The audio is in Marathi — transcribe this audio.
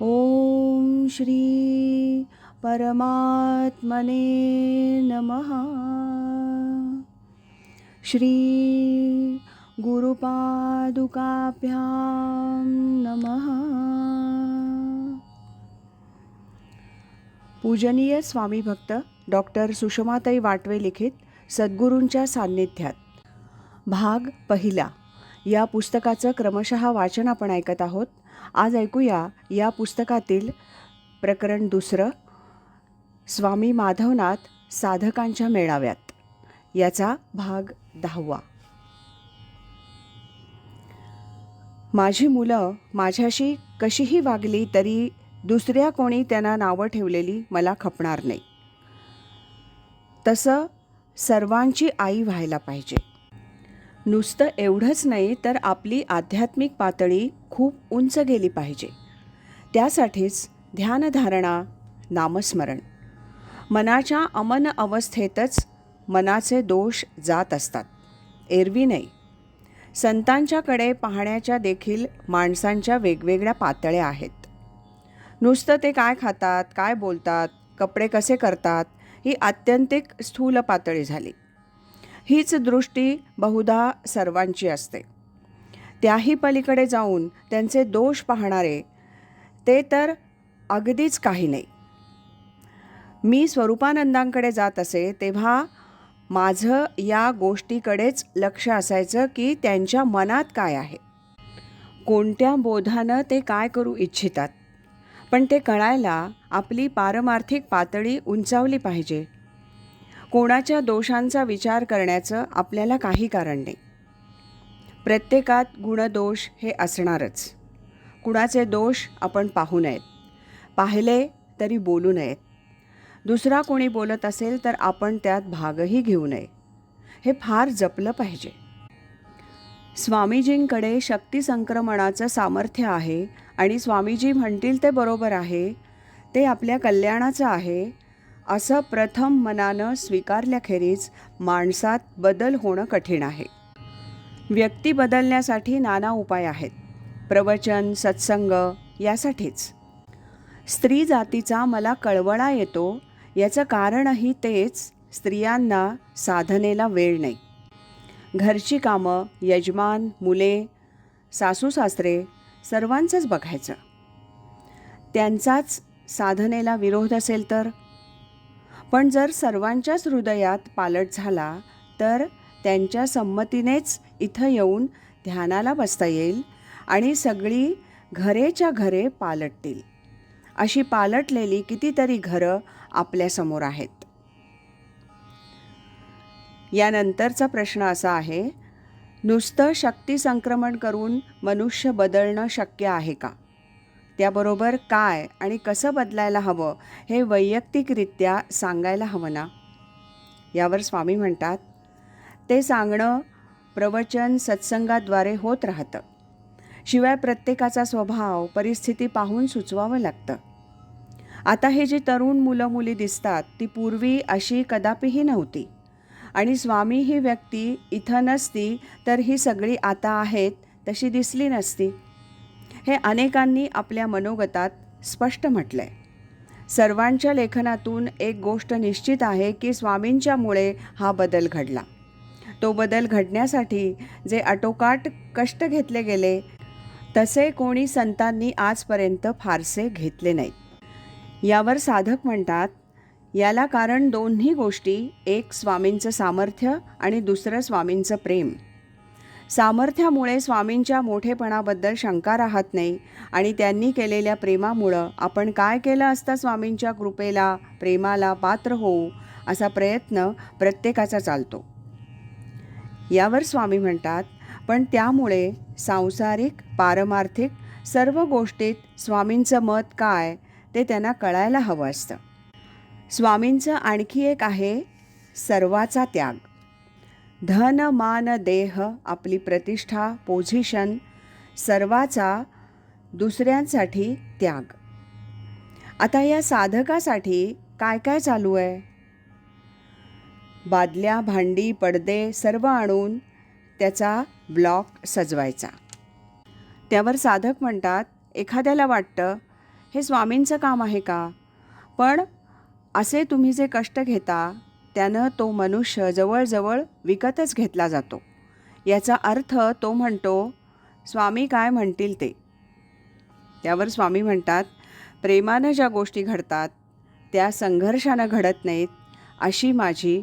ॐ श्री परमात्मने नमः। श्री गुरुपादुकाभ्यां नमः। पूजनीय स्वामी भक्त डॉक्टर सुषमाताई वाटवे लिखित सद्गुरूंच्या सान्निध्यात. भाग पहिला. या पुस्तकाचं क्रमशः वाचन आपण ऐकत आहोत. आज ऐकूया या पुस्तकातील प्रकरण दुसरं स्वामी माधवनाथ साधकांच्या मेळाव्यात. याचा भाग दहावा. माझी मुलं माझ्याशी कशीही वागली तरी दुसऱ्या कोणी त्यांना नावं ठेवलेली मला खपणार नाही. तसं सर्वांची आई व्हायला पाहिजे. नुसतं एवढंच नाही तर आपली आध्यात्मिक पातळी खूप उंच गेली पाहिजे. त्यासाठीच ध्यानधारणा नामस्मरण. मनाच्या अमन अवस्थेतच मनाचे दोष जात असतात. एरवी नाही. संतांच्याकडे पाहण्याच्या देखील माणसांच्या वेगवेगळ्या पातळ्या आहेत. नुसतं ते काय खातात काय बोलतात कपडे कसे करतात ही आत्यंतिक स्थूल पातळी झाली. हीच दृष्टी बहुधा सर्वांची असते. त्याही पलीकडे जाऊन त्यांचे दोष पाहणारे ते तर अगदीच काही नाही. मी स्वरूपानंदांकडे जात असे तेव्हा माझं या गोष्टीकडेच लक्ष असायचं की त्यांच्या मनात काय आहे. कोणत्या बोधानं ते काय करू इच्छितात? पण ते कळायला आपली पारमार्थिक पातळी उंचावली पाहिजे. कोणाच्या दोषांचा विचार करण्याचं आपल्याला काही कारण नाही. प्रत्येकात गुणदोष हे असणारच. कुणाचे दोष आपण पाहू नयेत. पाहिले तरी बोलू नयेत. दुसरा कोणी बोलत असेल तर आपण त्यात भागही घेऊ नये. हे फार जपलं पाहिजे. स्वामीजींकडे शक्ती संक्रमणाचं सामर्थ्य आहे आणि स्वामीजी म्हणतील ते बरोबर आहे ते आपल्या कल्याणाचं आहे असं प्रथम मनानं स्वीकारल्याखेरीज माणसात बदल होणं कठीण आहे. व्यक्ती बदलण्यासाठी नाना उपाय आहेत. प्रवचन सत्संग यासाठीच. स्त्री जातीचा मला कळवळा येतो याचं कारणही तेच स्त्रियांना साधनेला वेळ नाही. घरची कामं यजमान मुले सासू सासरे सर्वांचंच बघायचं. त्यांचाच साधनेला विरोध असेल तर? पण जर सर्वांच्याच हृदयात पालट झाला तर त्यांच्या संमतीनेच इथं येऊन ध्यानाला बसता येईल आणि सगळी घरेच्या घरे पालटतील. अशी पालटलेली कितीतरी घरं आपल्यासमोर आहेत. यानंतरचा प्रश्न असा आहे नुसतं शक्ती संक्रमण करून मनुष्य बदलणं शक्य आहे का? त्याबरोबर काय आणि कसं बदलायला हवं हे वैयक्तिकरित्या सांगायला हवं ना? यावर स्वामी म्हणतात ते सांगणं प्रवचन सत्संगाद्वारे होत राहतं. शिवाय प्रत्येकाचा स्वभाव परिस्थिती पाहून सुचवावं लागतं. आता हे जी तरुण मुलं मुली दिसतात ती पूर्वी अशी कदापिही नव्हती. आणि स्वामी ही व्यक्ती इथं नसती तर ही सगळी आता आहेत तशी दिसली नसती. हे अनेकांनी आपल्या मनोगतात स्पष्ट म्हटलं आहे सर्वांच्या लेखनातून एक गोष्ट निश्चित आहे की स्वामींच्यामुळे हा बदल घडला. तो बदल घडण्यासाठी जे आटोकाट कष्ट घेतले गेले तसे कोणी संतांनी आजपर्यंत फारसे घेतले नाहीत. यावर साधक म्हणतात याला कारण दोन्ही गोष्टी एक स्वामींचं सामर्थ्य आणि दुसरं स्वामींचं प्रेम. सामर्थ्यामुळे स्वामींच्या मोठेपणाबद्दल शंका राहत नाही आणि त्यांनी केलेल्या प्रेमामुळं आपण काय केलं असता स्वामींच्या कृपेला प्रेमाला पात्र होऊ असा प्रयत्न प्रत्येकाचा चालतो. यावर स्वामी म्हणतात पण त्यामुळे सांसारिक पारमार्थिक सर्व गोष्टीत स्वामींचं मत काय ते त्यांना कळायला हवं असतं. स्वामींचं आणखी एक आहे सर्वाचा त्याग. धन मान देह आपली प्रतिष्ठा पोझिशन सर्वाचा दुसऱ्यांसाठी त्याग. आता या साधकासाठी काय काय चालू आहे? बादल्या भांडी पडदे सर्व आणून त्याचा ब्लॉक सजवायचा. त्यावर साधक म्हणतात एखाद्याला वाटतं हे स्वामींचं काम आहे का? पण असे तुम्ही जे कष्ट घेता त्यानं तो मनुष्य जवळजवळ विकतच घेतला जातो. याचा अर्थ तो म्हणतो स्वामी काय म्हणतील ते? त्यावर स्वामी म्हणतात प्रेमानं ज्या गोष्टी घडतात त्या संघर्षानं घडत नाहीत अशी माझी